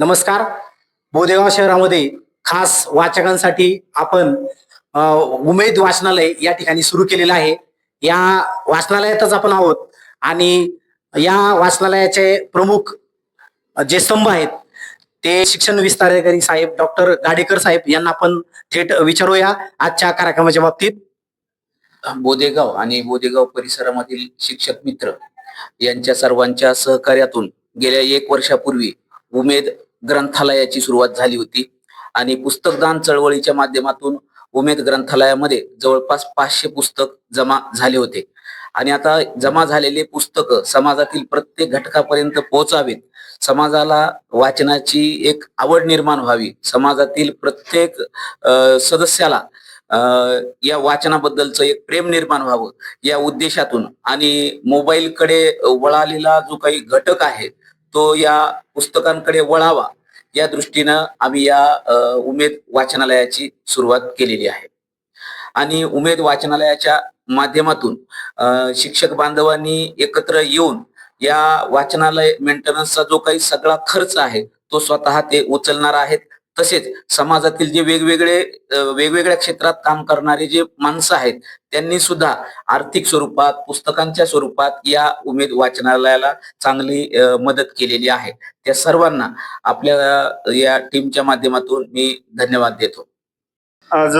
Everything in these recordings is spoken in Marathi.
नमस्कार. बोदेगाव शहरामध्ये खास वाचकांसाठी आपण उमेद वाचनालय या ठिकाणी सुरू केलेलं आहे. या वाचनालयातच आपण आहोत आणि या वाचनालयाचे प्रमुख जे स्तंभ आहेत ते शिक्षण विस्तार साहेब डॉक्टर गाडेकर साहेब यांना आपण थेट विचारूया आजच्या कार्यक्रमाच्या बाबतीत. बोदेगाव आणि बोदेगाव परिसरामधील शिक्षक मित्र यांच्या सर्वांच्या सहकार्यातून गेल्या एक वर्षापूर्वी उमेद ग्रंथालयाची सुरुवात झाली होती. आणि पुस्तकदान चळवळीच्या माध्यमातून उमेद ग्रंथालयामध्ये जवळपास पाचशे पुस्तक जमा झाले होते. आणि आता जमा झालेले पुस्तक समाजातील प्रत्येक घटकापर्यंत पोहोचावेत. समाजाला वाचनाची एक आवड निर्माण व्हावी. समाजातील प्रत्येक अ, सदस्याला या वाचनाबद्दलचं एक प्रेम निर्माण व्हावं या उद्देशातून. आणि मोबाईलकडे वळालेला जो काही घटक आहे तो या पुस्तकांकडे वळावा या दृष्टीनं आम्ही या उमेद वाचनालयाची सुरुवात केलेली आहे. आणि उमेद वाचनालयाच्या माध्यमातून शिक्षक बांधवांनी एकत्र येऊन या वाचनालय मेंटेनन्सचा जो काही सगळा खर्च आहे तो स्वतः ते उचलणार आहेत. तसेच समाजातील जे वेगवेगळे वेगवेगळ्या क्षेत्रात काम करणारे जे माणसं आहेत त्यांनी सुद्धा आर्थिक स्वरूपात पुस्तकांच्या स्वरूपात या उमेद वाचनालयाला चांगली मदत केलेली आहे. त्या सर्वांना आपल्या या टीमच्या माध्यमातून मी धन्यवाद देतो. आज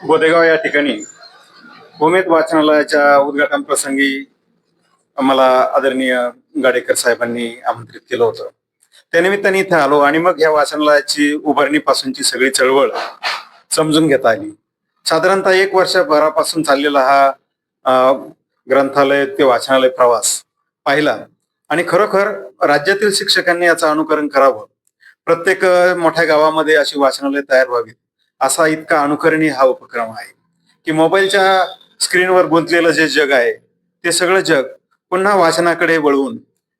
गोदेगाव या ठिकाणी उमेद वाचनालयाच्या उद्घाटन प्रसंगी आम्हाला आदरणीय गाडेकर साहेबांनी आमंत्रित केलं होतं. त्यानिमित्ताने इथे आलो आणि मग या वाचनालयाची उभारणीपासूनची सगळी चळवळ समजून घेता आली. साधारणतः एक वर्षभरापासून चाललेला हा ग्रंथालय ते वाचनालय प्रवास पाहिला. आणि खरोखर राज्यातील शिक्षकांनी याचं अनुकरण करावं. प्रत्येक मोठ्या गावामध्ये अशी वाचनालय तयार व्हावीत असा इतका अनुकरणीय हा उपक्रम आहे. की मोबाईलच्या स्क्रीनवर गुंतलेलं जे जग आहे ते सगळं जग पुन्हा वाचनाकडे वळवून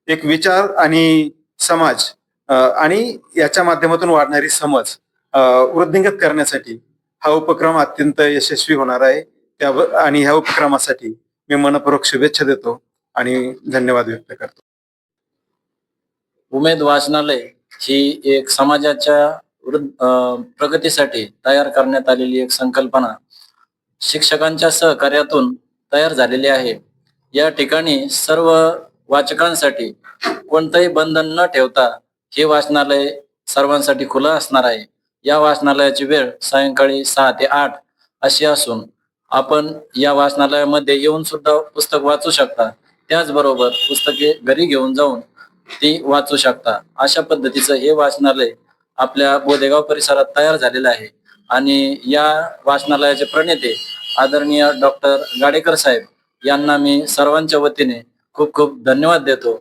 एक विचार आणि समाज आणि याच्या माध्यमातून वाढणारी समज वृद्धिंगत करण्यासाठी हा उपक्रम अत्यंत यशस्वी होणार आहे. त्या आणि ह्या उपक्रमासाठी मी मनपूर्वक शुभेच्छा देतो आणि धन्यवाद व्यक्त करतो. उमेद वाचनालय ही एक समाजाच्या वृद्ध अं, प्रगतीसाठी तयार करण्यात आलेली एक संकल्पना. शिक्षकांच्या सहकार्यातून तयार झालेली आहे. या ठिकाणी सर्व वाचकांसाठी कोणतंही बंधन न ठेवता हे वाचनालय सर्वांसाठी खुलं असणार आहे या वाचनालयाची वेळ सायंकाळी सहा ते आठ अशी असून आपण या वाचनालयामध्ये येऊन सुद्धा पुस्तक वाचू शकता. त्याचबरोबर पुस्तके घरी घेऊन जाऊन ती वाचू शकता. अशा पद्धतीचं हे वाचनालय आपल्या बोदेगाव परिसरात तयार झालेलं आहे. आणि या वाचनालयाचे प्रणेते आदरणीय डॉक्टर गाडेकर साहेब यांना मी सर्वांच्या वतीने खूप खूप धन्यवाद देतो.